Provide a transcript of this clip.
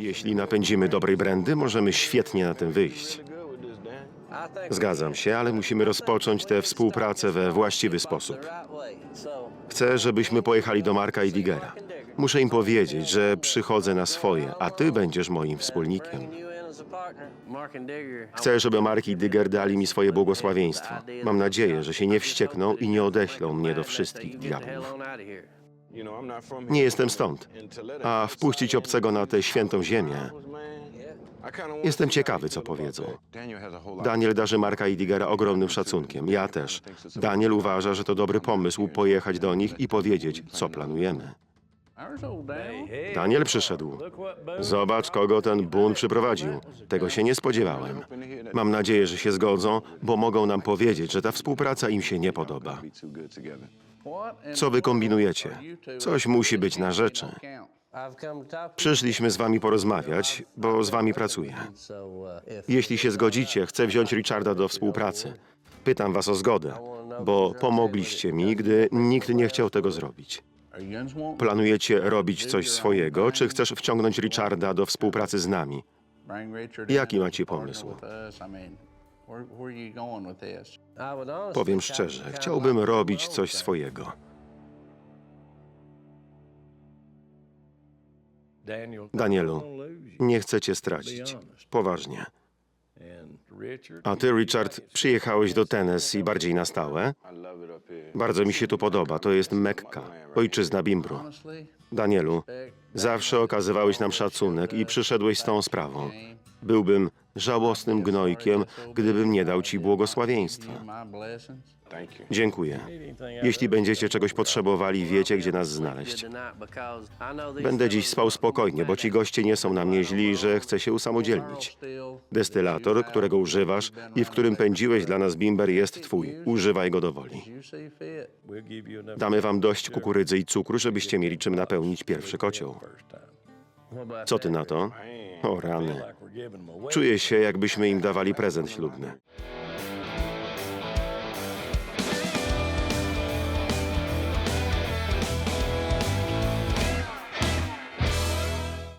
Jeśli napędzimy dobrej brandy, możemy świetnie na tym wyjść. Zgadzam się, ale musimy rozpocząć tę współpracę we właściwy sposób. Chcę, żebyśmy pojechali do Marka i Digera. Muszę im powiedzieć, że przychodzę na swoje, a ty będziesz moim wspólnikiem. Chcę, żeby Mark i Digger dali mi swoje błogosławieństwo. Mam nadzieję, że się nie wściekną i nie odeślą mnie do wszystkich diabłów. Nie jestem stąd, a wpuścić obcego na tę świętą ziemię. Jestem ciekawy, co powiedzą. Daniel darzy Marka i ogromnym szacunkiem. Ja też. Daniel uważa, że to dobry pomysł pojechać do nich i powiedzieć, co planujemy. Daniel przyszedł. Zobacz, kogo ten bun przyprowadził. Tego się nie spodziewałem. Mam nadzieję, że się zgodzą, bo mogą nam powiedzieć, że ta współpraca im się nie podoba. Co wy kombinujecie? Coś musi być na rzeczy. Przyszliśmy z wami porozmawiać, bo z wami pracuję. Jeśli się zgodzicie, chcę wziąć Richarda do współpracy. Pytam was o zgodę, bo pomogliście mi, gdy nikt nie chciał tego zrobić. Planujecie robić coś swojego, czy chcesz wciągnąć Richarda do współpracy z nami? Jaki macie pomysł? Powiem szczerze, chciałbym robić coś swojego. Danielu, nie chcę cię stracić. Poważnie. A ty, Richard, przyjechałeś do Tennessee bardziej na stałe? Bardzo mi się tu podoba. To jest Mekka, ojczyzna Bimbru. Danielu, zawsze okazywałeś nam szacunek i przyszedłeś z tą sprawą. Byłbym żałosnym gnojkiem, gdybym nie dał ci błogosławieństwa. Dziękuję. Jeśli będziecie czegoś potrzebowali, wiecie, gdzie nas znaleźć. Będę dziś spał spokojnie, bo ci goście nie są na mnie źli, że chcę się usamodzielnić. Destylator, którego używasz i w którym pędziłeś dla nas bimber, jest twój. Używaj go do woli. Damy wam dość kukurydzy i cukru, żebyście mieli czym napełnić pierwszy kocioł. Co ty na to? O rany. Czuję się, jakbyśmy im dawali prezent ślubny.